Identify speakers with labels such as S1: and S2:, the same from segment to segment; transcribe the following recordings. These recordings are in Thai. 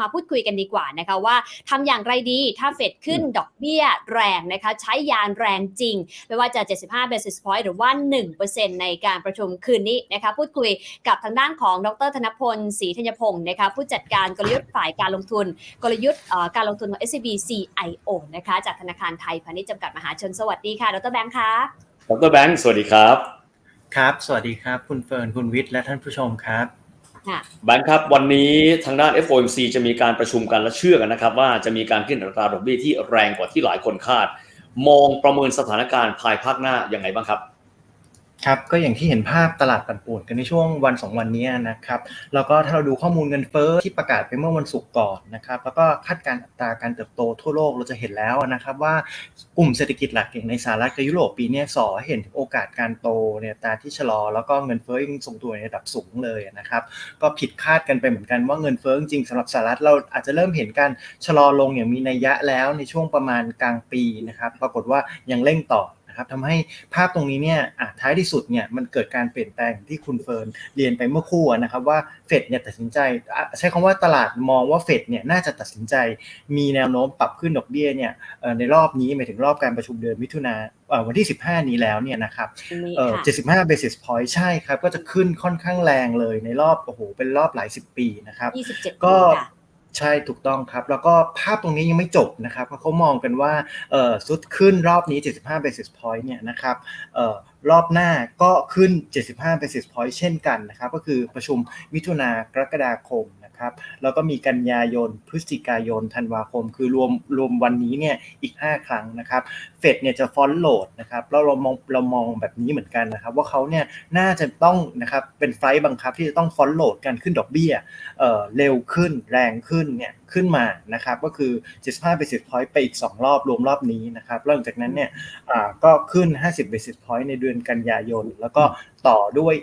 S1: มาพูดคุยกันดีกว่านะคะว่าทำอย่างไรดีถ้าเฟดขึ้นดอกเบี้ยแรงนะคะใช้ยานแรงจริง ไม่ว่าจะ 75 basis point หรือว่า 1%ในการประชุมคืนนี้นะคะพูดคุยกับทางด้านของดรธนพลศรีธัญพงศ์นะคะผู้จัดการกลยุทธ์ฝ่ายการลงทุน กลยุทธ์เอ่อการลงทุนของ SCB CIO นะคะจากธนาคารไทยพาณิชย์จำกัดมหาชนสวัสดีค่ะดรแบงค์ค่ะ
S2: ดรแบงค์สวัสดีครับ
S3: ครับ สวัสดีครับ คุณเฟิร์นคุณวิทย์และท่านผู้ชมครับ
S2: แบงค์ครับวันนี้ทางด้าน FOMC จะมีการประชุมกันและเชื่อกันนะครับ ว่าจะมีการขึ้นอัตราดอกเบี้ยที่แรงกว่าที่หลายคนคาด มองประเมินสถานการณ์ภายภาคหน้ายังไงบ้างครับ
S3: ครับก็อย่างที่เห็นภาพตลาดปั่นป่วนกันในช่วงวันสองวันนี้นะครับแล้วก็ถ้าเราดูข้อมูลเงินเฟ้อที่ประกาศไปเมื่อวันศุกร์ก่อนนะครับแล้วก็คาดการณ์อัตราการเติบโตทั่วโลกเราจะเห็นแล้วนะครับว่ากลุ่มเศรษฐกิจหลักอย่างในสหรัฐกับยุโรปปีนี้สอเห็นโอกาสการโตเนี่ยตาที่ชะลอ แล้วก็เงินเฟ้อยังทรงตัวในระดับสูงเลยนะครับก็ผิดคาดกันไปเหมือนกันว่าเงินเฟ้อจริงๆสำหรับสหรัฐเราอาจจะเริ่มเห็นการชะลอลงอย่างมีนัยยะแล้วในช่วงประมาณกลางปีนะครับปรากฏว่ายังเร่งต่อ นะครับทำให้ภาพตรงนี้เนี่ยอะท้ายที่สุดเนี่ยมันเกิดการเปลี่ยนแปลงที่คุณเฟิร์นเรียนไปเมื่อครู่นะครับว่าเฟดเนี่ยตัดสินใจอะใช้คำว่าตลาดมองว่าเฟดเนี่ยน่าจะตัดสินใจมีแนวโน้มปรับขึ้นดอกเบี้ยเนี่ยเอ่อในรอบนี้หมายถึงรอบการประชุมเดือนมิถุนาเอ่อวันที่ 15 นี้แล้วเนี่ยนะครับ
S1: มี
S3: เอ่อ
S1: ค่ะ
S3: 75 basis point ใช่ครับ ก็จะขึ้นค่อนข้างแรงเลยในรอบโอ้โหเป็นรอบหลายสิบปีนะครับ
S1: 27
S3: ก็
S1: ปีค่ะ
S3: ใช่ถูกต้องครับ แล้วก็ภาพตรงนี้ยังไม่จบนะครับเพราะเขามองกันว่าสุดขึ้นรอบนี้ 75 basis point เนี่ยนะครับออรอบหน้าก็ขึ้น 75 basis point เช่นกันนะครับ ก็คือประชุมมิถุนากรกฎาคม นะครับ แล้วก็มีกันยายน พฤศจิกายน ธันวาคม คือรวมรวมวันนี้เนี่ยอีก 5 ครั้งนะครับ เฟดเนี่ยจะฟอนโหลดนะครับ แล้วเรามองเรามองแบบนี้เหมือนกันนะครับ ว่าเขาเนี่ยน่าจะต้องนะครับเป็นไฟล์บังคับที่จะต้องฟอนโหลดการขึ้นดอกเบี้ยเเร็วขึ้นแรงขึ้นเนี่ย ขึ้นมานะครับก็คือ 75 basis point ไปอีก 2 รอบรวมรอบนี้นะครับแล้วหลังจากนั้นเนี่ยก็ขึ้น 50 basis point ในเดือนกันยายน แล้วก็ต่อด้วย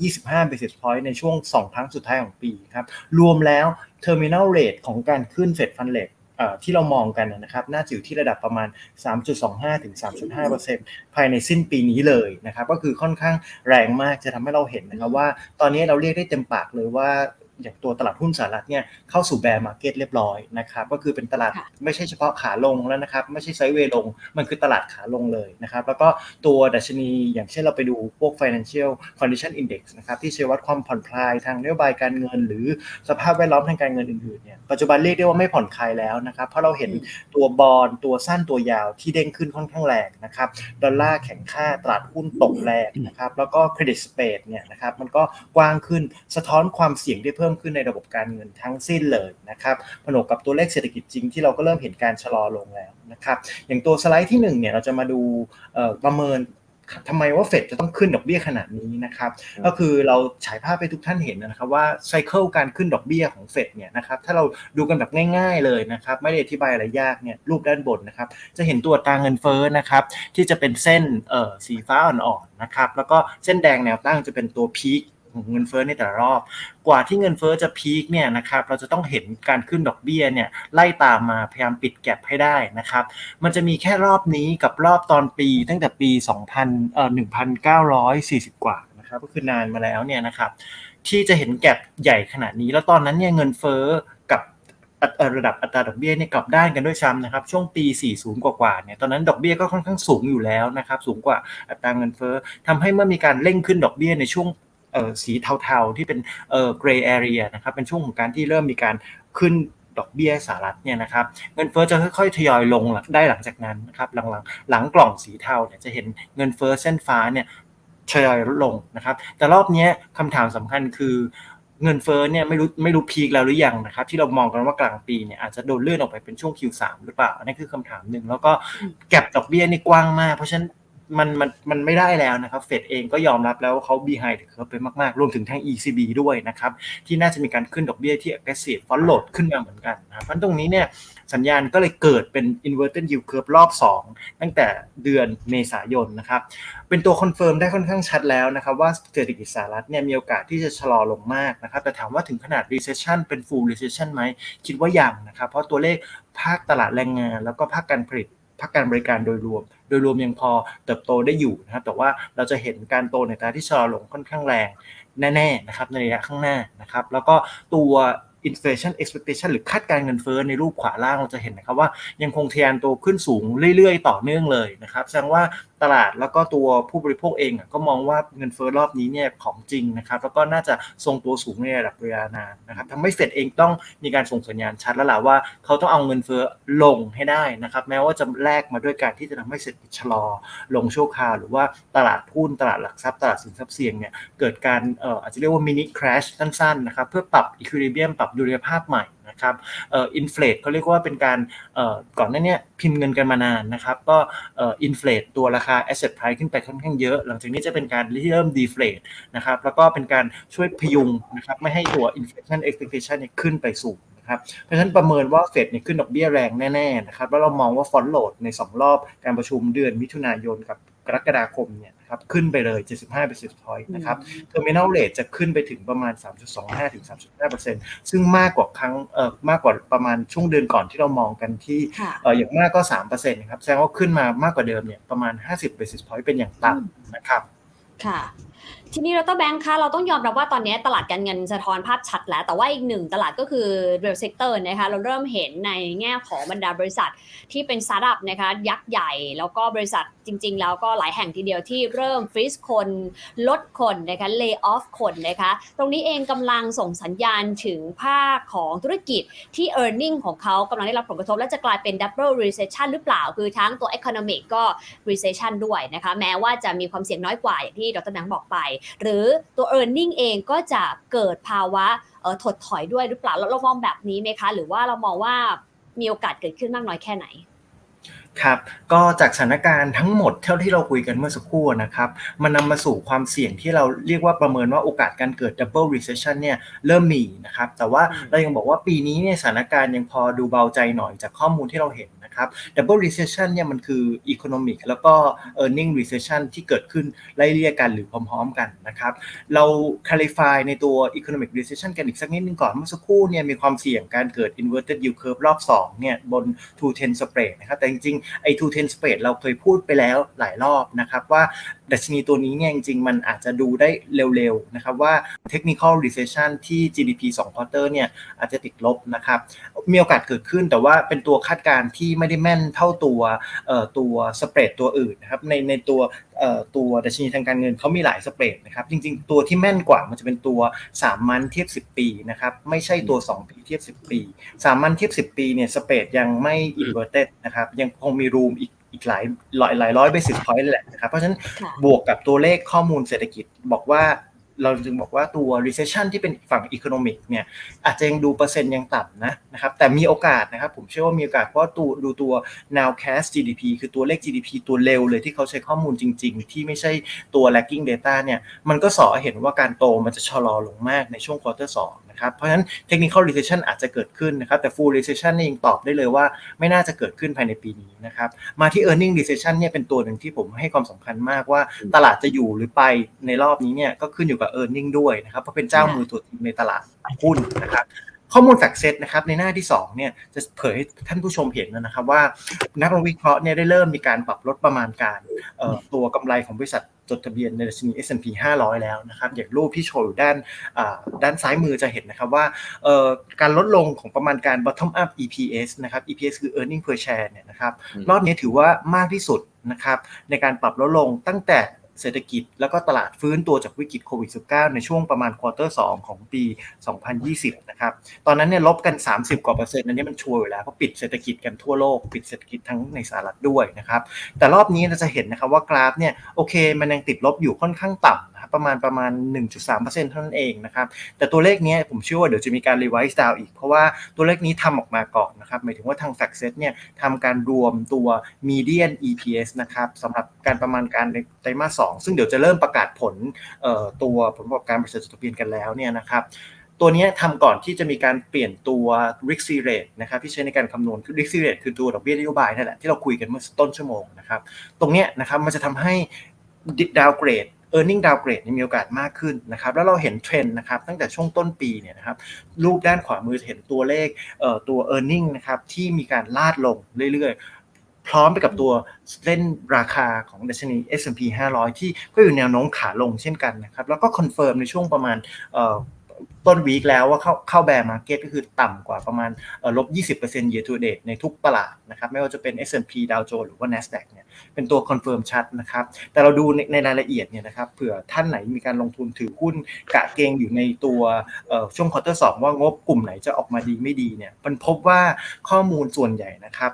S3: 25 basis point ในช่วง 2 ครั้งสุดท้ายของปีครับรวมแล้ว terminal rate ของการขึ้น Fed Fund Rate เอ่อที่เรามองกันนะครับน่าจะอยู่ที่ระดับประมาณ 3.25 ถึง 3.5 ภายในสิ้นปีนี้เลยนะครับ ก็คือค่อนข้างแรงมากจะทำให้เราเห็นนะครับว่า ตอนนี้เราเรียกได้เต็มปากเลยว่า อย่างตัวตลาดหุ้นสหรัฐเนี่ยเข้าสู่แบร์มาร์เก็ตเรียบร้อยนะครับก็คือเป็นตลาด
S1: ค่ะ
S3: ไม่ใช่เฉพาะขาลงแล้วนะครับ ไม่ใช่ไซด์เวย์ลง มันคือตลาดขาลงเลยนะครับ แล้วก็ตัวดัชนีอย่างเช่นเราไปดูพวก financial condition index นะครับที่ใช้วัดความผ่อนคลายทางนโยบายการเงิน หรือสภาพแวดล้อมทางการเงินอื่นๆเนี่ยปัจจุบันเรียกได้ว่าไม่ผ่อนคลายแล้วนะครับเพราะเราเห็น
S1: อืม
S3: ตัวบอลตัวสั้นตัวยาวที่เด้งขึ้นค่อนข้างแรงนะครับดอลลาร์แข็งค่าตลาดหุ้นตกแรงนะครับแล้วก็เครดิตสเปดเนี่ยนะครับมันก็กว้างขึ้นสะท้อนความเสี่ยงที่เพิ่มขึ้นในระบบการเงินทั้งสิ้นเลยนะครับผนวกกับตัวเลขเศรษฐกิจจริงที่เราก็เริ่มเห็นการชะลอลงแล้วนะครับอย่างตัวสไลด์ที่1เนี่ยเราจะมาดูเอ่อประเมินทำไมว่าเฟดจะต้องขึ้นดอกเบี้ยขนาดนี้นะครับ ก็คือเราฉายภาพไปทุกท่านเห็นนะครับว่าไซเคิลการขึ้นดอกเบี้ยของเฟดเนี่ยนะครับถ้าเราดูกันแบบง่ายๆเลยนะครับไม่ได้อธิบายอะไรยากเนี่ยรูปด้านบนนะครับจะเห็นตัวตราเงินเฟ้อนะครับที่จะเป็นเส้นเอ่อสีฟ้าอ่อนๆนะครับแล้วก็เส้นแดงแนวตั้งจะเป็นตัวพีค ของเงินเฟ้อในแต่ละรอบ กว่าที่เงินเฟ้อจะพีคเนี่ยนะครับเราจะต้องเห็นการขึ้นดอกเบี้ยเนี่ยไล่ตามมาพยายามปิดแก็บให้ได้นะครับ มันจะมีแค่รอบนี้กับรอบตอนปีตั้งแต่ปี 2000เอ่อ1940 กว่านะครับก็คือนานมาแล้วเนี่ยนะครับที่จะเห็นแก็บใหญ่ขนาดนี้ แล้วตอนนั้นเนี่ยเงินเฟ้อกับระดับอัตราดอกเบี้ยเนี่ยกลับด้านกันด้วยซ้ำนะครับ ช่วงปี 40 กว่าๆเนี่ยตอนนั้นดอกเบี้ยก็ค่อนข้างสูงอยู่แล้วนะครับ สูงกว่าอัตราเงินเฟ้อทำให้เมื่อมีการเร่งขึ้นดอกเบี้ยในช่วง สีเทาๆ ที่เป็นเอ่อ gray area นะครับเป็นช่วงของการที่เริ่มมีการขึ้นดอกเบี้ยสหรัฐเนี่ยนะครับเงินเฟ้อจะค่อยๆทยอยลงได้หลังจากนั้นนะครับหลังๆหลังกล่องสีเทาเนี่ยจะเห็นเงินเฟ้อเส้นฟ้าเนี่ยทยอยลดลงนะครับ แต่รอบเนี้ยคำถามสำคัญคือเงินเฟ้อเนี่ยไม่รู้ไม่รู้พีคแล้วหรือยังนะครับที่เรามองกันว่ากลางปีเนี่ยอาจจะโดนเลื่อนออกไปเป็นช่วง Q3 หรือเปล่าอันนี้คือคำถามหนึ่งแล้วก็
S1: อืม
S3: แก็บดอกเบี้ยนี่กว้างมากเพราะฉะนั้น มันมันมันไม่ได้แล้วนะครับเฟดเองก็ยอมรับแล้วว่าเขา behind the curve ไปมากๆ รวมถึงทาง ECB ด้วยนะครับ ที่น่าจะมีการขึ้นดอกเบี้ยที่ aggressive follow ขึ้นมาเหมือนกันนะครับเพราะตรงนี้เนี่ยสัญญาณก็เลยเกิดเป็น inverted yield curve รอบ 2 ตั้งแต่เดือนเมษายนนะครับ เป็นตัวคอนเฟิร์มได้ค่อนข้างชัดแล้วนะครับ ว่าเศรษฐกิจสหรัฐเนี่ยมีโอกาสที่จะชะลอลงมากนะครับ แต่ถามว่าถึงขนาด recession เป็น full recession ไหม คิดว่ายังนะครับ เพราะตัวเลขภาคตลาดแรงงาน แล้วก็ภาคการผลิต ภาคการบริการโดยรวม โดยรวมยังพอเติบโตได้อยู่นะครับแต่ว่าเราจะเห็นการโตในตราที่ชะลอลงค่อนข้างแรงแน่ๆนะครับในระยะข้างหน้านะครับ แล้วก็ตัว inflation expectation หรือคาดการเงินเฟ้อในรูปขวาล่างเราจะเห็นนะครับว่ายังคงทะยานตัวขึ้นสูงเรื่อยๆ ต่อเนื่องเลยนะครับแสดงว่าตลาดแล้วก็ตัวผู้บริโภคเองก็มองว่าเงินเฟ้อรอบนี้เนี่ยของจริงนะครับแล้วก็น่าจะทรงตัวสูงในระดับเวลานานนะครับทำให้เฟดเองต้องมีการส่งสัญญาณชัดแล้วล่ะว่าเขาต้องเอาเงินเฟ้อลงให้ได้นะครับแม้ว่าจะแลกมาด้วยการที่จะทำให้เศรษฐกิจชะลอลงชั่วคราวหรือว่าตลาดหุ้นตลาดหลักทรัพย์ตลาดสินทรัพย์เสี่ยงเนี่ยเกิดการเอ่ออาจจะเรียกว่ามินิคราชสั้นๆนะครับเพื่อปรับอีควิลิเบียมปรับดุลยภาพใหม่ นะครับเอ่ออินฟลตเขาเรียกว่าเป็นการเอ่อก่อนหน้านี้พิมพ์เงินกันมานานนะครับก็เอ่ออินฟลตตัวราคา asset price ขึ้นไปค่อนข้างเยอะ หลังจากนี้จะเป็นการที่เริ่มดีฟลตนะครับแล้วก็เป็นการช่วยพยุงนะครับไม่ให้ตัว inflation expectation เนี่ยขึ้นไปสูงนะครับเพราะฉะนั้นประเมินว่าเฟดเนี่ยขึ้นดอกเบี้ยแรงแน่ๆนะครับแล้วเรามองว่าฟอนโหลดใน 2 รอบการประชุมเดือนมิถุนายนกับกรกฎาคมเนี่ย นะครับขึ้นไปเลย 75 basis point นะครับ terminal rate จะขึ้นไปถึงประมาณ 3.25ถึง3.5%ซึ่งมากกว่าครั้งเอ่อมากกว่าประมาณช่วงเดือนก่อนที่เรามองกันที่
S1: ค่ะ
S3: เอ่ออย่างมากก็ 3%นะครับแสดงว่าขึ้นมามากกว่าเดิมเนี่ยประมาณ 50 basis point เป็นอย่างต่ำนะครับ
S1: ค่ะทีนี้เราต้องแบงค์คะเราต้องยอมรับว่าตอนนี้ตลาดการเงินสะท้อนภาพชัดแล้ว แต่ว่าอีกหนึ่งตลาดก็คือ real sector นะคะเราเริ่มเห็นในแง่ของบรรดาบริษัทที่เป็นสตาร์ทอัพนะคะยักษ์ใหญ่ แล้วก็บริษัทจริง ๆ แล้วก็หลายแห่งทีเดียวที่เริ่มฟรีซคนลดคนนะคะ lay off คนนะคะตรงนี้เองกำลังส่งสัญญาณถึงภาคของธุรกิจที่ e a r n i n g ของเขากำลังได้รับผลกระทบ และจะกลายเป็น double recession หรือเปล่า คือทั้งตัว economic ก็ recession ด้วยนะคะแม้ว่าจะมีความเสี่ยงน้อยกว่าอย่างที่ดรนังบอกไปหรือตัว e a r n i n g เองก็จะเกิดภาวะเอ่อถดถอยด้วยหรือเปล่าเราเรามองแบบนี้ไหมคะ หรือว่าเรามองว่ามีโอกาสเกิดขึ้นมากน้อยแค่ไหน
S3: ครับก็จากสถานการณ์ทั้งหมดเท่าที่เราคุยกันเมื่อสักครู่นะครับมันนำมาสู่ความเสี่ยงที่เราเรียกว่าประเมินว่าโอกาสการเกิด double recession เนี่ยเริ่มมีนะครับแต่ว่า
S1: อืม
S3: เรายังบอกว่าปีนี้เนี่ยสถานการณ์ยังพอดูเบาใจหน่อยจากข้อมูลที่เราเห็น นะครับ double recession เนี่ยมันคือ economic แล้วก็ earning recession ที่เกิดขึ้นไล่เรียกกันหรือพร้อมๆกันนะครับ เรา clarify ในตัว economic recession กันอีกสักนิดนึงก่อน เมื่อสักครู่เนี่ยมีความเสี่ยงการเกิด inverted yield curve รอบ 2 เนี่ยบน 210 spread นะครับ แต่จริงๆ ไอ้ 210 spread เราเคยพูดไปแล้วหลายรอบนะครับว่า ดัชนีตัวนี้เนี่ยจริงๆ มันอาจจะดูได้เร็วๆนะครับว่า technical recession ที่ GDP 2 quarter เนี่ยอาจจะติดลบนะครับมีโอกาสเกิดขึ้นแต่ว่าเป็นตัวคาดการณ์ที่ไม่ได้แม่นเท่าตัวตัวสเปรดตัวอื่นนะครับในในตัวตัวดัชนีทางการเงินเขามีหลายสเปรดนะครับจริงๆ ตัวที่แม่นกว่ามันจะเป็นตัว 3 มันเทียบ 10 ปีนะครับไม่ใช่ตัว 2 ปีเทียบ 10 ปี 3 มันเทียบ 10 ปีเนี่ยสเปรดยังไม่ inverted นะครับยังคงมีรูมอีก อีกหลายหลายหลายร้อย basis point เลยแหละนะครับ เพราะฉะนั้น
S1: ค่ะ
S3: บวกกับตัวเลขข้อมูลเศรษฐกิจบอกว่าเราจึงบอกว่าตัว recession ที่เป็นฝั่ง economic เนี่ยอาจจะยังดูเปอร์เซ็นต์ยังต่ำนะนะครับแต่มีโอกาสนะครับผมเชื่อว่ามีโอกาสเพราะว่าตัวดูตัว nowcast GDP คือตัวเลข GDP ตัวเร็วเลยที่เขาใช้ข้อมูลจริง ๆ ที่ไม่ใช่ตัว lagging data เนี่ยมันก็สอให้เห็นว่าการโตมันจะชะลอลงมากในช่วง quarter 2 นะครับ เพราะฉะนั้น technical recession อาจจะเกิดขึ้นนะครับ แต่ full recession เนี่ยยังตอบได้เลยว่า ไม่น่าจะเกิดขึ้นภายในปีนี้นะครับ มาที่ earning recession เนี่ยเป็นตัวหนึ่งที่ผมให้ความสำคัญมากว่าตลาดจะอยู่หรือไปในรอบนี้เนี่ยก็ขึ้นอยู่กับ e a r n i n g ด้วยนะครับ เพราะเป็นเจ้ามือตัวจริงในตลาดหุ้นนะครับ ข้อมูล f a c t set นะครับในหน้าที่2เนี่ยจะเผยให้ท่านผู้ชมเห็นนะครับว่านักวิเคราะห์เนี่ยได้เริ่มมีการปรับลดประมาณการเอ่อตัวกำไรของบริษัทจดทะเบียนในดัชนี S&P 500 แล้วนะครับ อย่างรูปที่โชว์อยู่ด้านอ่าด้านซ้ายมือจะเห็นนะครับว่าเอ่อการลดลงของประมาณการ bottom up EPS นะครับ EPS คือ earning per share เนี่ยนะครับ
S2: อืม
S3: รอบนี้ถือว่ามากที่สุดนะครับในการปรับลดลงตั้งแต่ เศรษฐกิจแล้วก็ตลาดฟื้นตัวจากวิกฤตโควิด -19 ในช่วงประมาณควอเตอร์สของปี 2020 นะครับ ตอนนั้นเนี่ยลบกัน 30 กว่าเปอร์เซ็นต์อันนี้มันชัวร์อยู่แล้วเพราะปิดเศรษฐกิจกันทั่วโลก ปิดเศรษฐกิจทั้งในสหรัฐด้วยนะครับ แต่รอบนี้เราจะเห็นนะครับว่ากราฟเนี่ยโอเคมันยังติดลบอยู่ค่อนข้างต่ำ ประมาณประมาณ 1.3%เท่านั้นเองนะครับแต่ตัวเลขนี้ผมเชื่อว่าเดี๋ยวจะมีการ revise down อีก เพราะว่าตัวเลขนี้ทำออกมาก่อนนะครับหมายถึงว่าทาง Fact Set เนี่ยทำการรวมตัว median EPS นะครับสำหรับการประมาณการในไตรมาส2ซึ่งเดี๋ยวจะเริ่มประกาศผลตัวผลประกอบการบริษัทจดทะเบียนกันแล้วเนี่ยนะครับตัวนี้ทำก่อนที่จะมีการเปลี่ยนตัว risk free rate นะครับที่ใช้ในการคำนวณคือ risk free rate คือตัวดอกเบี้ยนโยบายนั่นแหละที่เราคุยกันเมื่อต้นชั่วโมงนะครับตรงนี้นะครับมันจะทำให้ downgrade earning downgrade เนี่ยมีโอกาสมากขึ้นนะครับแล้วเราเห็นเทรนด์นะครับตั้งแต่ช่วงต้นปีเนี่ยนะครับรูปด้านขวามือเห็นตัวเลขเตัว earning นะครับที่มีการลาดลงเรื่อยๆ พร้อมไปกับตัวเล่นราคาของดัชนี S&P 500 ที่ก็อยู่แนวโน้มขาลงเช่นกันนะครับแล้วก็คอนเฟิร์มในช่วงประมาณ ต้นวีคแล้วว่าเข้าเข้าแบร์มาร์เก็ตก็คือต่ำกว่าประมาณเอ่อลบ 20% year to date ในทุกตลาดนะครับไม่ว่าจะเป็น S&P Dow Jones หรือว่า NASDAQ เนี่ยเป็นตัวคอนเฟิร์มชัดนะครับแต่เราดูในรายละเอียดเนี่ยนะครับเผื่อท่านไหนมีการลงทุนถือหุ้นกะเกงอยู่ในตัวช่วงควอเตอร์สว่างบกลุ่มไหนจะออกมาดีไม่ดีเนี่ยมันพบว่าข้อมูลส่วนใหญ่นะครับ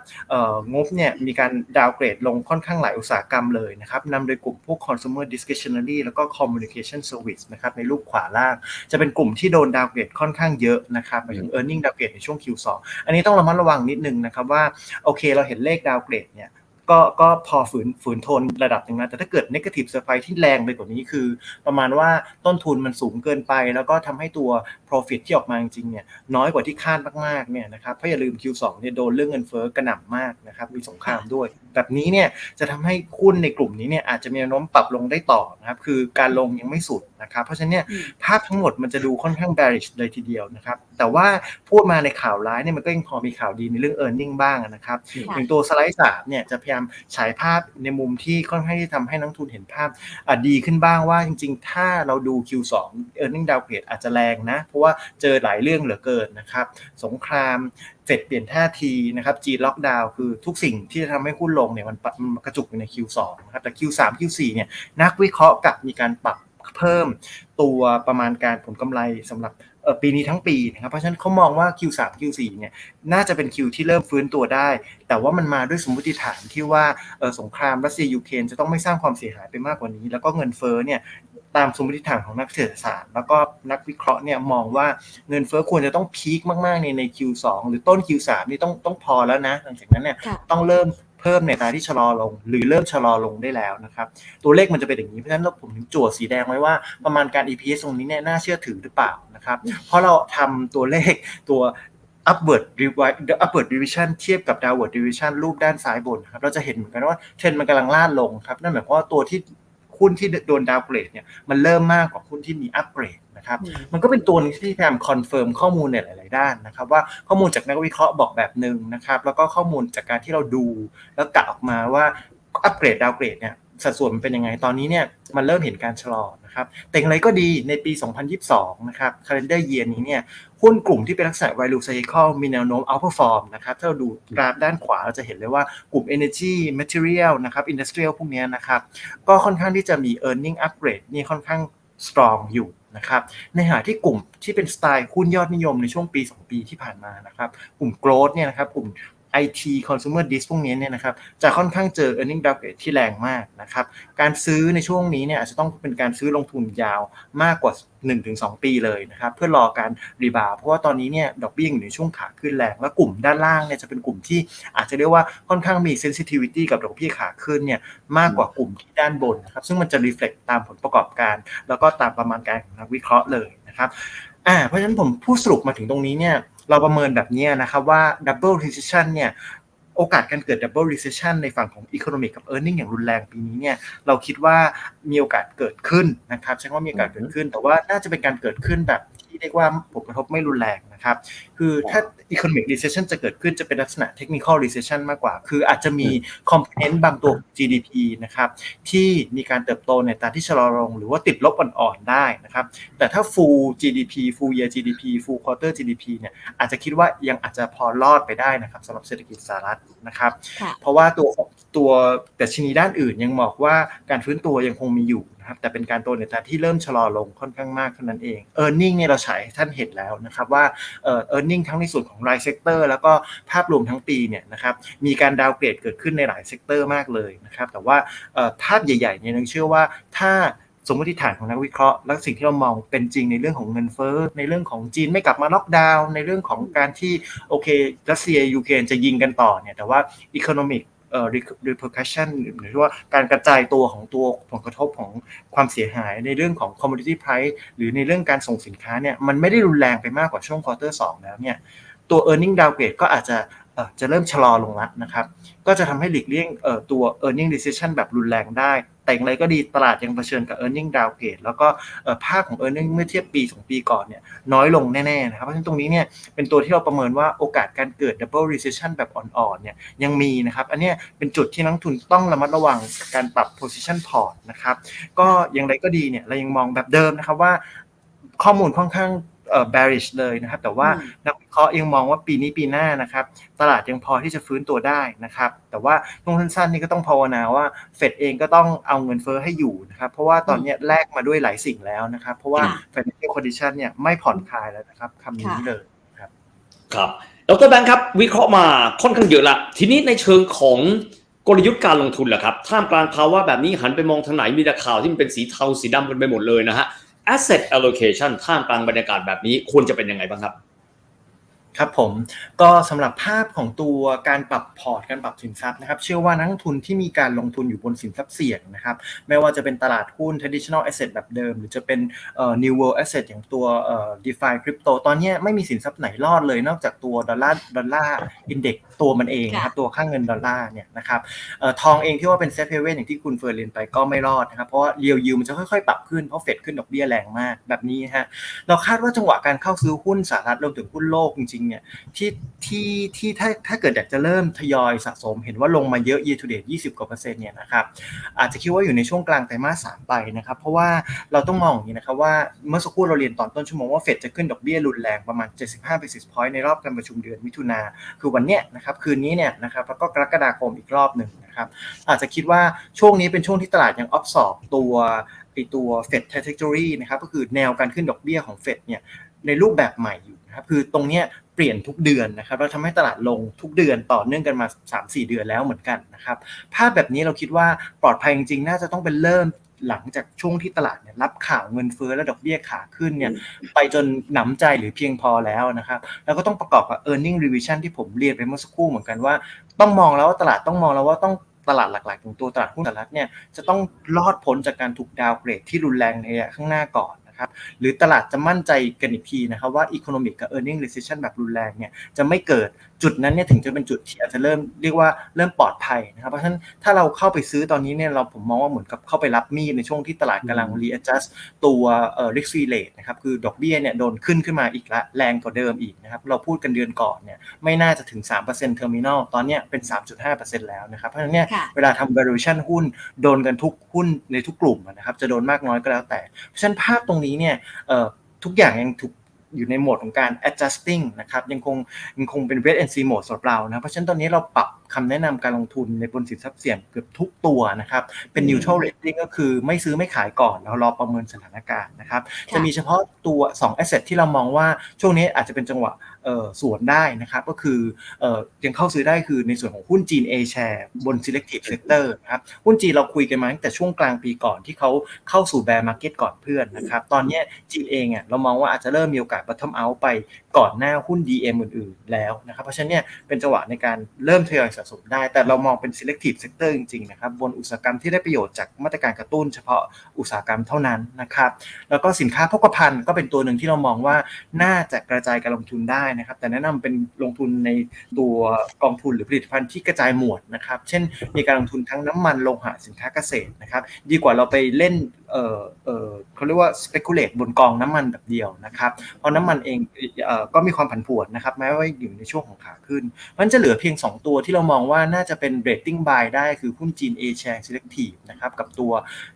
S3: งบเนี่ยมีการดาวเกรดลงค่อนข้างหลายอุตสาหกรรมเลยนะครับนำโดยกลุ่มพวก consumer discretionary แล้วก็ communication service นะครับในรูปขวาล่างจะเป็นกลุ่มที่โดนดาวเกรดค่อนข้างเยอะนะครับหมายถึง e a r n i n g ดาวเกรดในช่วง Q2 อันนี้ต้องระมัดระวังนิดนึงนะครับว่าโอเคเราเห็นเลขดาวเกรดเนี่ยก็ก็พอฝืนฝืนทนระดับหนึ่งนะแต่ถ้าเกิด negative surprise ที่แรงไปกว่านี้คือ ประมาณว่าต้นทุนมันสูงเกินไป แล้วก็ทำให้ตัว profit ที่ออกมาจริงเนี่ยน้อยกว่าที่คาดมากๆเนี่ยนะครับเพราะอย่าลืม Q2 เนี่ยโดนเรื่องเงินเฟ้อกระหน่ำมากนะครับมีสงครามด้วย แบบนี้เนี่ยจะทำให้หุ้นในกลุ่มนี้เนี่ยอาจจะมีแนวโน้มปรับลงได้ต่อนะครับคือการลงยังไม่สุด นะครับ เพราะฉะนั้นเนี่ย
S1: อืม
S3: ภาพทั้งหมดมันจะดูค่อนข้าง bearish เลยทีเดียวนะครับ แต่ว่าพูดมาในข่าวร้ายเนี่ยมันก็ยังพอมีข่าวดีในเรื่อง e a r n i n g บ้างนะครับ
S1: ค่ะ
S3: อย่างตัวสไลด์สามเนี่ยจะพยายามฉายภาพในมุมที่ค่อนข้างที่ทำให้นักลงทุนเห็นภาพอะดีขึ้นบ้างว่าจริง ๆ ถ้าเราดู Q2 e a r n i n g downgrade อาจจะแรงนะ เพราะว่าเจอหลายเรื่องเหลือเกินนะครับ สงครามเฟดเปลี่ยนท่าทีนะครับจีนล็อกดาวน์คือทุกสิ่งที่จะทำให้หุ้นลงเนี่ยมันปะมันกระจุกอยู่ใน Q2 นะครับแต่ Q3 Q4 เนี่ยนักวิเคราะห์กลับมีการปรับ เพิ่มตัวประมาณการผลกำไรสำหรับเอ่อปีนี้ทั้งปีนะครับ เพราะฉะนั้นเขามองว่า Q3 Q4 เนี่ยน่าจะเป็น Q ที่เริ่มฟื้นตัวได้ แต่ว่ามันมาด้วยสมมติฐานที่ว่าเอ่อสงครามรัสเซียยูเครนจะต้องไม่สร้างความเสียหายไปมากกว่านี้ แล้วก็เงินเฟ้อเนี่ยตามสมมติฐานของนักเศรษฐศาสตร์ แล้วก็นักวิเคราะห์เนี่ยมองว่าเงินเฟ้อควรจะต้องพีคมากๆในใน Q2 หรือต้น Q3 นี่ต้องต้องพอแล้วนะหลังจากนั้นเนี่ย
S1: ค่ะ
S3: ต้องเริ่ม เพิ่มในตราที่ชะลอลง หรือเริ่มชะลอลงได้แล้วนะครับ ตัวเลขมันจะเป็นอย่างนี้เพราะฉะนั้นเราผมถึงจั่วสีแดงไว้ว่าประมาณการ EPS ตรงนี้เนี่ยน่าเชื่อถือหรือเปล่านะครับ เพราะเราทำตัวเลขตัว upward revi- upward revision เทียบกับ downward revision รูปด้านซ้ายบนนะครับเราจะเห็นเหมือนกันว่าเทรนด์มันกำลังลาดลงครับนั่นหมายความว่าตัวที่หุ้นที่โดนดาวเกรดเนี่ยมันเริ่มมากกว่าหุ้นที่มีอัปเกรด นะครับ
S1: อืม
S3: มันก็เป็นตัวหนึงที่พยายามคอนเฟิร์มข้อมูลในหลาย ๆ ด้านนะครับ ว่าข้อมูลจากนักวิเคราะห์บอกแบบหนึ่งนะครับ แล้วก็ข้อมูลจากการที่เราดูแล้วกะออกมาว่าอัปเกรดดาวเกรดเนี่ยสัดส่วนมันเป็นยังไงตอนนี้เนี่ยมันเริ่มเห็นการชะลอนะครับแต่อย่างไรก็ดีในปี 2022 นะครับ calendar year นี้เนี่ยหุ้นกลุ่มที่เป็นลักษณะ value cycle มีแนวโน้ม outperform นะครับถ้าเราดูกราฟด้านขวาเราจะเห็นเลยว่ากลุ่ม energy material นะครับ industrial พวกเนี้ยนะครับ ก็ค่อนข้างที่จะมี earning upgrade นี่ค่อนข้าง strong อยู่ นะครับ ในขณะที่กลุ่มที่เป็นสไตล์หุ้นยอดนิยมในช่วงปี 2 ปีที่ผ่านมานะครับ กลุ่มโกลด์เนี่ยนะครับ กลุ่ม IT consumer dis พวกนี้เนี่ยนะครับจะค่อนข้างเจอ earning downgrade ที่แรงมากนะครับการซื้อในช่วงนี้เนี่ยอาจจะต้องเป็นการซื้อลงทุนยาวมากกว่า 1-2 ปีเลยนะครับเพื่อรอการรีบาวด์เพราะว่าตอนนี้เนี่ยดอกเบี้ยอยู่ในช่วงขาขึ้นแรงและกลุ่มด้านล่างเนี่ยจะเป็นกลุ่มที่อาจจะเรียกว่าค่อนข้างมี sensitivity กับดอกเบี้ยขาขึ้นเนี่ยมากกว่ากลุ่มที่ด้านบนนะครับซึ่งมันจะ reflect ตามผลประกอบการ แล้วก็ตามประมาณการของนักวิเคราะห์เลยนะครับอ่าเพราะฉะนั้นผมพูดสรุปมาถึงตรงนี้เนี่ย เราประเมินแบบนี้นะครับว่า double recession เนี่ยโอกาสการเกิด double recession ในฝั่งของ economic กับ earning อย่างรุนแรงปีนี้เนี่ยเราคิดว่ามีโอกาสเกิดขึ้นนะครับใช้คำว่ามีโอกาสเกิดขึ้น แต่ว่าน่าจะเป็นการเกิดขึ้นแบบที่เรียกว่าผลกระทบไม่รุนแรงนะครับ คือถ้า economic recession จะเกิดขึ้นจะเป็นลักษณะ technical recession มากกว่า คืออาจจะมี component บางตัวของ GDP นะครับ ที่มีการเติบโตในอัตราที่ชะลอลง หรือว่าติดลบอ่อนๆได้นะครับ แต่ถ้า full GDP full year GDP full quarter GDP เนี่ยอาจจะคิดว่ายังอาจจะพอรอดไปได้นะครับสำหรับเศรษฐกิจสหรัฐนะครับ
S1: ค่ะ
S3: เพราะว่าตัว ตัวแต่ชนีด้านอื่นยังบอกว่าการฟื้นตัวยังคงมีอยู่นะครับแต่เป็นการโตในตาที่เริ่มชะลอลงค่อนข้างมากเท่านั้นเอง e a r n i n g เนี่ยเราฉายให้ท่านเห็นแล้วนะครับว่าเออ e a r n i n g ทั้งในส่วนของรายเซกเตอร์แล้วก็ภาพรวมทั้งปีเนี่ยนะครับมีการดาวเกรดเกิดขึ้นในหลายเซกเตอร์มากเลยนะครับแต่ว่าภาพใหญ่ๆเนี่ยนึงเชื่อว่าถ้าสมมติฐานของนักวิเคราะห์และสิ่งที่เรามองเป็นจริงในเรื่องของเงินเฟ้อในเรื่องของจีนไม่กลับมาล็อกดาวน์ในเรื่องของการที่โอเครัสเซียยูเครนจะยิงกันต่อเนี่ยแต่ว่า economic เอ่อ repercussion หรือว่าการกระจายตัวของตัวผลกระทบของความเสียหายในเรื่องของ commodity price หรือในเรื่องการส่งสินค้าเนี่ยมันไม่ได้รุนแรงไปมากกว่าช่วง quarter 2แล้วเนี่ยตัว earning downgrade ก็อาจจะเอ่อจะเริ่มชะลอลงแล้วนะครับ ก็จะทำให้หลีกเลี่ยงเอ่อตัว earning decision แบบรุนแรงได้ แต่อย่างไรก็ดีตลาดยังเผชิญกับ earning downgrade แล้วก็ภาคของ earning เมื่อเทียบปี 2 ปีก่อนเนี่ยน้อยลงแน่ๆนะครับเพราะฉะนั้นตรงนี้เนี่ยเป็นตัวที่เราประเมินว่าโอกาสการเกิด double recession แบบอ่อนๆเนี่ยยังมีนะครับ อันนี้เป็นจุดที่นักทุนต้องระมัดระวังการปรับ position port นะครับก็อย่างไรก็ดีเนี่ยเรายังมองแบบเดิมนะครับว่าข้อมูลค่อนข้าง bearish เลยนะครับ แต่ว่า
S1: อืม
S3: นักวิเคราะห์ยังมองว่าปีนี้ปีหน้านะครับ ตลาดยังพอที่จะฟื้นตัวได้นะครับ แต่ว่าช่วงสั้นๆนี่ก็ต้องภาวนาว่าเฟดเองก็ต้องเอาเงินเฟ้อให้อยู่นะครับ เพราะว่าตอนเนี้ยแลกมาด้วยหลายสิ่งแล้วนะครับ เพราะว่า
S1: ค่ะ
S3: financial condition เนี่ยไม่ผ่อนคลายแล้วนะครับคำนี้เลย
S2: ครับดรแบงค์ครับ วิเคราะห์มาค่อนข้างเยอะละทีนี้ในเชิงของกลยุทธ์การลงทุนแหละครับท่ามกลางภาวะแบบนี้หันไปมองทางไหนมีแต่ข่าวที่มันเป็นสีเทาสีดำกันไปหมดเลยนะฮะ asset allocation ท่ามกลางบรรยากาศแบบนี้ควรจะเป็นยังไงบ้างครับ
S3: ครับผมก็สำหรับภาพของตัวการปรับพอร์ตการปรับสินทรัพย์นะครับ เชื่อว่านักทุนที่มีการลงทุนอยู่บนสินทรัพย์เสี่ยงนะครับ ไม่ว่าจะเป็นตลาดหุ้น traditional asset แบบเดิม หรือจะเป็น new world asset อย่างตัว DeFi crypto ตอนนี้ไม่มีสินทรัพย์ไหนรอดเลยนอกจากตัวดอลลาร์ดอลลาร์อินเด็ก ตัวมันเองนะครับตัวค่างเงินดอลลาร์เนี่ยนะครับเอ่อทองเองที่ว่าเป็น safe haven อย่างที่คุณเฟิร์นเรียนไปก็ไม่รอดนะครับเพราะว่าเรียวยูมันจะค่อยๆ ปรับขึ้นเพราะเฟดขึ้นดอกเบี้ยแรงมากแบบนี้ฮะเราคาดว่าจังหวะการเข้าซื้อหุ้นสหรัฐรวมถึงหุ้นโลกจริงๆเนี่ยที่ที่ที่ถ้าถ้าเกิดอยากจะเริ่มทยอยสะสม เห็นว่าลงมาเยอะ year to date 20กว่าเปอร์เซ็นต์เนี่ยนะครับอาจจะคิดว่าอยู่ในช่วงกลางไตรมาสสามไปนะครับเพราะว่าเราต้องมองอย่างนี้นะครับว่าเมื่อสักครู่เราเรียนตอนต้นชั่วโมงว่าเฟดจะขึ้นดอกเบี้ยรุนแรงประมาณ 75 basis point ในรอบการประชุมเดือนมิถุนาคือวันเนี้ยนะครับคืนนี้เนี่ยนะครับแล้วก็กรกฎาคมอีกรอบหนึ่งนะครับอาจจะคิดว่าช่วงนี้เป็นช่วงที่ตลาดยัง absorb ตัวไอตัว Fed trajectory นะครับก็คือแนวการขึ้นดอกเบี้ยของเฟดเนี่ยในรูปแบบใหม่อยู่นะครับคือตรงเนี้ยเปลี่ยนทุกเดือนนะครับแล้วทำให้ตลาดลงทุกเดือนต่อเนื่องกันมา 3-4 เดือนแล้วเหมือนกันนะครับภาพแบบนี้เราคิดว่าปลอดภัยจริงๆ น่าจะต้องเป็นเริ่ม หลังจากช่วงที่ตลาดเนี่ยรับข่าวเงินเฟ้อและดอกเบี้ยขาขึ้นเนี่ยไปจนหนำใจหรือเพียงพอแล้วนะครับ แล้วก็ต้องประกอบกับ e a r n i n g revision ที่ผมเรียนไปเมื่อสักครู่เหมือนกันว่า ต้องมองแล้วว่าตลาดต้องมองแล้วว่าต้องตลาดหลักๆอย่างตัวตลาดหุ้นสหรัฐเนี่ยจะต้องรอดพ้นจากการถูกดาวเกรดที่รุนแรงในระยะข้างหน้าก่อนนะครับหรือตลาดจะมั่นใจกันอีกทีนะครับว่า economic กับ earning recession แบบรุนแรงเนี่ยจะไม่เกิด จุดนั้นเนี่ยถึงจะเป็นจุดที่อาจจะเริ่มเรียกว่าเริ่มปลอดภัยนะครับ เพราะฉะนั้นถ้าเราเข้าไปซื้อตอนนี้เนี่ยเราผมมองว่าเหมือนกับเข้าไปรับมีดในช่วงที่ตลาดกำลัง readjust ตัวเอ่อ risk free rate นะครับคือดอกเบี้ยเนี่ยโดนขึ้นขึ้นมาอีกละแรงกว่าเดิมอีกนะครับเราพูดกันเดือนก่อนเนี่ยไม่น่าจะถึง 3% terminal ตอนเนี้ยเป็น 3.5%แล้วนะครับเพราะฉะนั้นเนี่ย
S1: ค่ะ
S3: เวลาทำ valuation หุ้นโดนกันทุกหุ้นในทุกกลุ่มนะครับจะโดนมากน้อยก็แล้วแต่เพราะฉะนั้นภาพตรงนี้เนี่ยเอ่อทุกอย่างยังถูก อยู่ในโหมดของการ adjusting นะครับยังคงยังคงเป็น wait and see mode สำหรับเรานะเพราะฉะนั้นตอนนี้เราปรับ คำแนะนำการลงทุนในบนสินทรัพย์เสี่ยงเกือบทุกตัวนะครับ เป็น neutral rating ก็คือไม่ซื้อไม่ขายก่อนเรารอประเมินสถานการณ์นะครับ จะมีเฉพาะตัว 2 asset ที่เรามองว่าช่วงนี้อาจจะเป็นจังหวะเอ่อสวนได้นะครับก็คือเอ่อยังเข้าซื้อได้คือในส่วนของหุ้นจีน A share บน selective sector นะครับหุ้นจีนเราคุยกันมาตั้งแต่ช่วงกลางปีก่อนที่เขาเข้าสู่ bear market ก่อนเพื่อนนะครับตอนเนี้ยจีนเองอะเรามองว่าอาจจะเริ่มมีโอกาส bottom out ไปก่อนหน้าหุ้น DM อื่นๆแล้วนะครับเพราะฉะนั้นเนี่ยเป็นจังหวะในการเริ่มทยอยสะสมได้ แต่เรามองเป็น selective sector จริงๆนะครับบนอุตสาหกรรมที่ได้ประโยชน์จากมาตรการกระตุ้นเฉพาะอุตสาหกรรมเท่านั้นนะครับแล้วก็สินค้าโภคภัณฑ์ก็เป็นตัวหนึ่งที่เรามองว่าน่าจะกระจายการลงทุนได้นะครับ แต่แนะนำเป็นลงทุนในตัวกองทุนหรือผลิตภัณฑ์ที่กระจายหมวดนะครับ เช่น มีการลงทุนทั้งน้ำมันโลหะสินค้าเกษตรนะครับ ดีกว่าเราไปเล่นเออเออเขาเรียกว่า speculate บนกองน้ำมันแบบเดียวนะครับ เพราะน้ำมันเองเออก็มีความผันผวนนะครับแม้ว่าอยู่ในช่วงของขาขึ้นมันจะเหลือเพียง 2 ตัวที่เรามองว่าน่าจะเป็น rating buy ได้คือหุ้นจีน A share selective นะครับกับตัว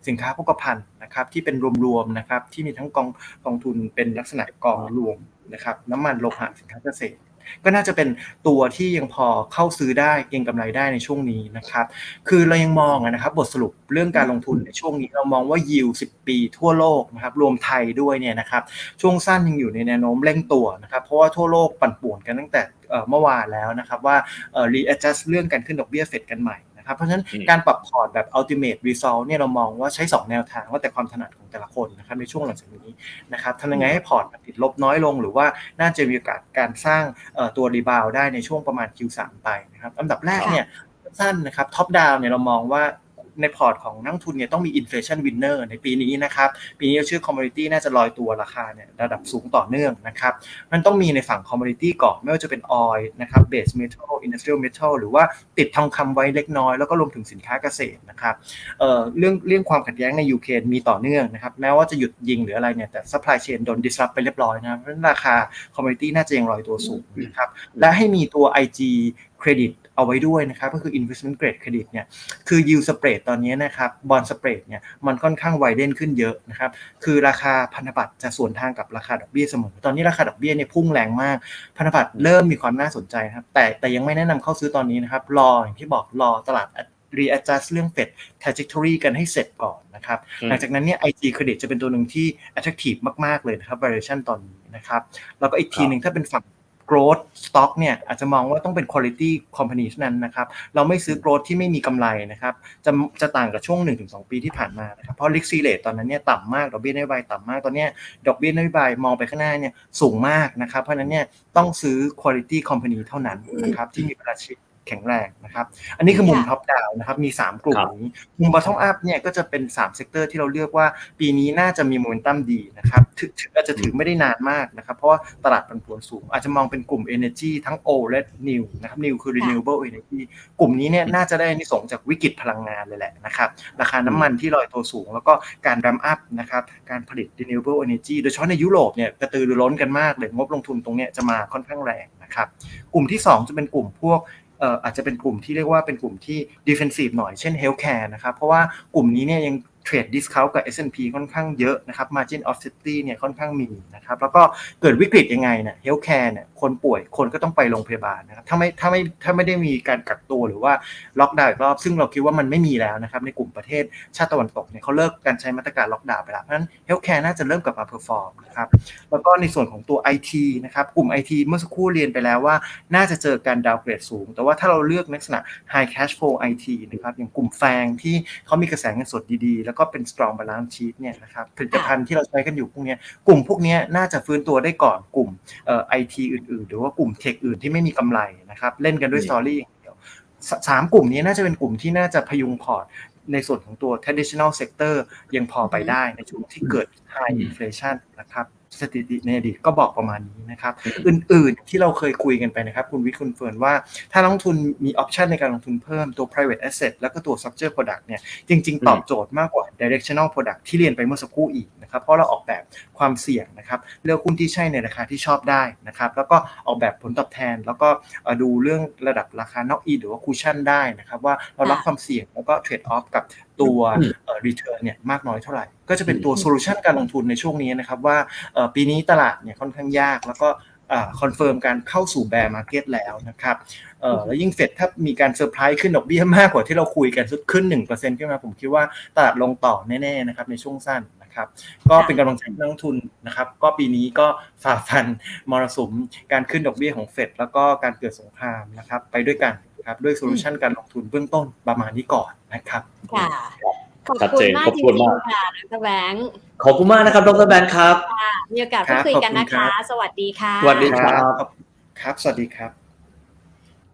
S3: สินค้าโภคภัณฑ์นะครับที่เป็นรวมๆนะครับที่มีทั้งกองกองทุนเป็นลักษณะกองรวมนะครับน้ำมันโลหะสินค้าเกษตร ก็น่าจะเป็นตัวที่ยังพอเข้าซื้อได้เก็งกำไรได้ในช่วงนี้นะครับ คือเรายังมองนะครับบทสรุปเรื่องการลงทุนในช่วงนี้เรามองว่ายิว10 ปีทั่วโลกนะครับรวมไทยด้วยเนี่ยนะครับช่วงสั้นยังอยู่ในแนวโน้มเร่งตัวนะครับเพราะว่าทั่วโลกปั่นป่วนกันตั้งแต่เมื่อวานแล้วนะครับว่าเอ่อ readjust เรื่องการขึ้นดอกเบี้ยเฟดกันใหม่ นะครับ เพราะฉะนั้น
S2: อืม
S3: การปรับพอร์ตแบบ ultimate result เนี่ยเรามองว่าใช้ 2 แนวทางว่าแต่ความถนัดของแต่ละคนนะครับในช่วงหลังจากนี้นะครับทำยังไงให้พอร์ตมันติดลบน้อยลง หรือว่าน่าจะมีโอกาสการสร้างเอ่อตัวรีบาวได้ในช่วงประมาณ Q3 ไปนะครับอันดับแรกเนี่ยสั้นนะครับท็อปดาวเนี่ยเรามองว่า ในพอร์ตของนักลงทุนเนี่ยต้องมีอินฟลชันวินเนอร์ในปีนี้นะครับปีนี้เชื่อคอมมูนิตี้น่าจะลอยตัวราคาเนี่ยระดับสูงต่อเนื่องนะครับมันต้องมีในฝั่งคอมมูนิตี้ก่อนไม่ว่าจะเป็นออยล์นะครับเบสเมทัลอินดัสเทรียลเมทัลหรือว่าติดทองคำไว้เล็กน้อย แล้วก็รวมถึงสินค้าเกษตรนะครับเอ่อเรื่องเรื่องความขัดแย้งในยูเครนมีต่อเนื่องนะครับแม้ว่าจะหยุดยิงหรืออะไรเนี่ยแต่ซัพพลายเชนโดนดิสรับไปเรียบร้อยนะครับเพราะฉะนั้นราคาคอมมูนิตี้น่าจะยังลอยตัวสูงนะครับและให้มีตัว IG เครดิต เอาไว้ด้วยนะครับก็คือ investment grade credit เนี่ยคือ yield spread ตอนนี้นะครับ bond spread เนี่ยมันค่อนข้างไวเด่นขึ้นเยอะนะครับคือราคาพันธบัตรจะสวนทางกับราคาดอกเบี้ยเสมอ ตอนนี้ราคาดอกเบี้ยเนี่ยพุ่งแรงมาก พันธบัตรเริ่มมีความน่าสนใจครับแต่แต่ยังไม่แนะนำเข้าซื้อตอนนี้นะครับรออย่างที่บอกรอตลาด readjust เรื่อง Fed trajectory กันให้เสร็จก่อนนะครับ
S2: อืม
S3: หลังจากนั้นเนี่ย IG credit จะเป็นตัวหนึ่งที่ attractive มาก ๆ เลยนะครับ valuation ตอนนี้นะครับ แล้วก็อีกทีหนึ่งถ้าเป็นฝั่ง growth stock เนี่ยอาจจะมองว่าต้องเป็น quality company เท่านั้นนะครับเราไม่ซื้อ growth ที่ไม่มีกำไรนะครับจะจะต่างกับช่วง 1-2 ปีที่ผ่านมานะครับเพราะ risk rate ตอนนั้นเนี่ยต่ำมากดอกเบี้ยนโยบายต่ำมากตอนนี้ดอกเบี้ยนโยบายมองไปข้างหน้าเนี่ยสูงมากนะครับเพราะฉะนั้นเนี่ยต้องซื้อ quality company เท่านั้นนะครับที่มีประสิทธิ แข็งแรงนะครับ อันนี้คือมุม
S1: ค่ะ
S3: ท็อปดาวนะครับ มี 3 กลุ่ม
S2: ครับ
S3: นี้ มุม bottom up เนี่ยก็จะเป็น3เซกเตอร์ที่เราเลือกว่าปีนี้น่าจะมีโมเมนตัมดีนะครับถือถืออาจจะถือไม่ได้นานมากนะครับ เพราะว่าตลาดผันผวนสูง อาจจะมองเป็นกลุ่ม energy ทั้ง O และ new นะครับ new คือ renewable energy กลุ่มนี้เนี่ยน่าจะได้อานิสงส์จากวิกฤตพลังงานเลยแหละนะครับราคาน้ำมันที่ลอยตัวสูง แล้วก็การ ramp up นะครับการผลิต renewable energy โดยเฉพาะในยุโรปเนี่ยกระตือรือร้นกันมากเลยงบลงทุนตรงเนี้ยจะมาค่อนข้างแรงนะครับกลุ่มที่ 2 จะเป็นกลุ่มพวกเอาจจะเป็นกลุ่มที่เรียกว่าเป็นกลุ่มที่ defensive หน่อยเช่น healthcare นะครับ เพราะว่ากลุ่มนี้เนี่ยยัง เทรด discount กับ S&P ค่อนข้างเยอะนะครับ margin of safety เนี่ยค่อนข้างมีนะครับแล้วก็เกิดวิกฤตยังไงเนี่ย healthcare เนี่ยคนป่วยคนก็ต้องไปโรงพยาบาลนะครับถ้าไม่ถ้าไม่ถ้าไม่ได้มีการกักตัวหรือว่าล็อกดาวน์อีกรอบ ซึ่งเราคิดว่ามันไม่มีแล้วนะครับในกลุ่มประเทศชาติตะวันตกเนี่ยเขาเลิกการใช้มาตรการล็อกดาวน์ไปแล้วเพราะฉะนั้น healthcare น่าจะเริ่มกลับมา perform นะครับแล้วก็ในส่วนของตัว IT นะครับกลุ่ม IT เมื่อสักครู่เรียนไปแล้วว่า น่าจะเจอการดาวเกรดสูง แต่ว่าถ้าเราเลือกลักษณะ high cash flow IT นะครับอย่างกลุ่มแฟงที่เขามีกระแสเงินสดดีๆแล้วก็เป็น strong balance sheet เนี่ยนะครับผลิตภัณฑ์ที่เราใช้กันอยู่พวกเนี้ยกลุ่มพวกเนี้ยน่าจะฟื้นตัวได้ก่อนกลุ่มเอ่อ IT อื่นๆ หรือว่ากลุ่มเทคอื่นที่ไม่มีกำไรนะครับเล่นกันด้วย story อย่างเดียวสสามกลุ่มนี้น่าจะเป็นกลุ่มที่น่าจะพยุงพอร์ตในส่วนของตัว traditional sector ยังพอไปได้ในช่วงที่เกิด high inflation นะครับ สถิติในอดีตก็บอกประมาณนี้นะครับ อื่นๆที่เราเคยคุยกันไปนะครับ คุณวิทย์คุณเฟิร์นว่า ถ้านักลงทุนมีออปชันในการลงทุนเพิ่มตัว private asset แล้วก็ตัว structure product เนี่ยจริง ๆ ตอบโจทย์มากกว่า directional product ที่เรียนไปเมื่อสักครู่อีกนะครับ เพราะเราออกแบบความเสี่ยงนะครับเลือกหุ้นที่ใช่ในราคาที่ชอบได้นะครับ แล้วก็ออกแบบผลตอบแทน แล้วก็เอ่อดูเรื่องระดับราคานอกอีหรือว่าคูชั่นได้นะครับ ว่าเรารับความเสี่ยงแล้วก็เทรดออฟกับ ตัว
S2: อืม
S3: เอ่อ return เนี่ยมากน้อยเท่าไหร่ ก็จะเป็นตัวโซลูชันการลงทุนในช่วงนี้นะครับว่าเอ่อปีนี้ตลาดเนี่ยค่อนข้างยากแล้วก็คอนเฟิร์มการเข้าสู่แบร์มาร์เก็ตแล้วนะครับเอ่อแล้วยิ่งเฟดถ้ามีการเซอร์ไพรส์ขึ้นดอกเบี้ยมากกว่าที่เราคุยกันขึ้น 1%ขึ้นมาผมคิดว่าตลาดลงต่อแน่ๆนะครับในช่วงสั้นนะครับก็เป็นกำลังใจให้นักลงทุนนะครับ ก็ปีนี้ก็ฝ่าฟันมรสุมการขึ้นดอกเบี้ยของเฟดแล้วก็การเกิดสงครามนะครับไปด้วยกันนะ ครับด้วยโซลูชันการลงทุนเบื้องต้นประมาณนี้ก่อนนะครับ
S1: ค่ะขอบ
S2: ชัด
S1: คุ
S2: เจ
S1: ณ
S2: น
S1: มาก
S2: ครบ
S1: จ
S2: ถ้วน
S1: ริง
S2: มาก
S1: ๆค่ะดรแบงค์
S2: ขอบคุณมากนะครับดรแบงค์ครับ
S1: ค่ะมีโอกาสพูดคุยกันนะคะ สวัสดีค่ะ
S2: สวัสดีครับ
S3: ครับ สวัสดีครับ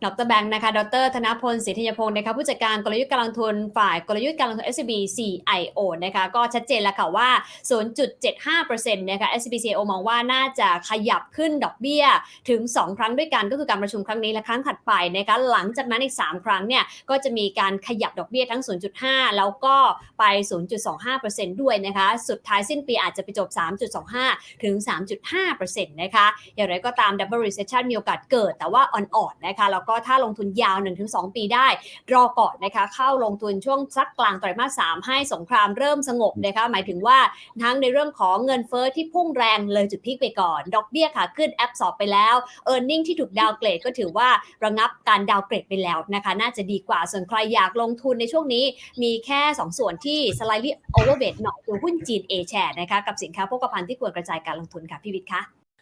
S1: ดรแบงค์นะคะ ดรธนพลศรีธัญพงศ์นะคะผู้จัดการกลยุทธ์การลงทุนฝ่ายกลยุทธ์การลงทุน SCB CIO นะคะก็ชัดเจนแล้วค่ะว่า 0.75%นะคะ SCB CIO มองว่าน่าจะขยับขึ้นดอกเบี้ยถึง 2 ครั้งด้วยกันก็คือการประชุมครั้งนี้และครั้งถัดไปนะคะหลังจากนั้นอีก 3 ครั้งเนี่ยก็จะมีการขยับดอกเบี้ยทั้ง 0.5 แล้วก็ไป 0.25%ด้วยนะคะสุดท้ายสิ้นปีอาจจะไปจบ 3.25 ถึง 3.5%นะคะอย่างไรก็ตาม double recession มีโอกาสเกิดแต่ว่าอ่อนๆนะคะแล้วก็ถ้าลงทุนยาว 1-2 ปีได้ รอก่อนนะคะเข้าลงทุนช่วงสักกลางไตรมาส3ให้สงครามเริ่มสงบนะคะหมายถึงว่าทั้งในเรื่องของเงินเฟ้อที่พุ่งแรงเลยจุดพีคไปก่อน ดอกเบี้ยขาขึ้นแอปสอบไปแล้ว e a r n i n g ที่ถูกดาวเกรดก็ถือว่าระงับการดาวเกรดไปแล้วนะคะ น่าจะดีกว่าส่วนใครอยากลงทุนในช่วงนี้มีแค่ 2 ส่วนที่ slightly overweight หน่อยคือหุ้นจีน A share นะคะกับสินค้าโภคภัณฑ์ที่ควรกระจายการลงทุนค่ะพี่วิทย์คะ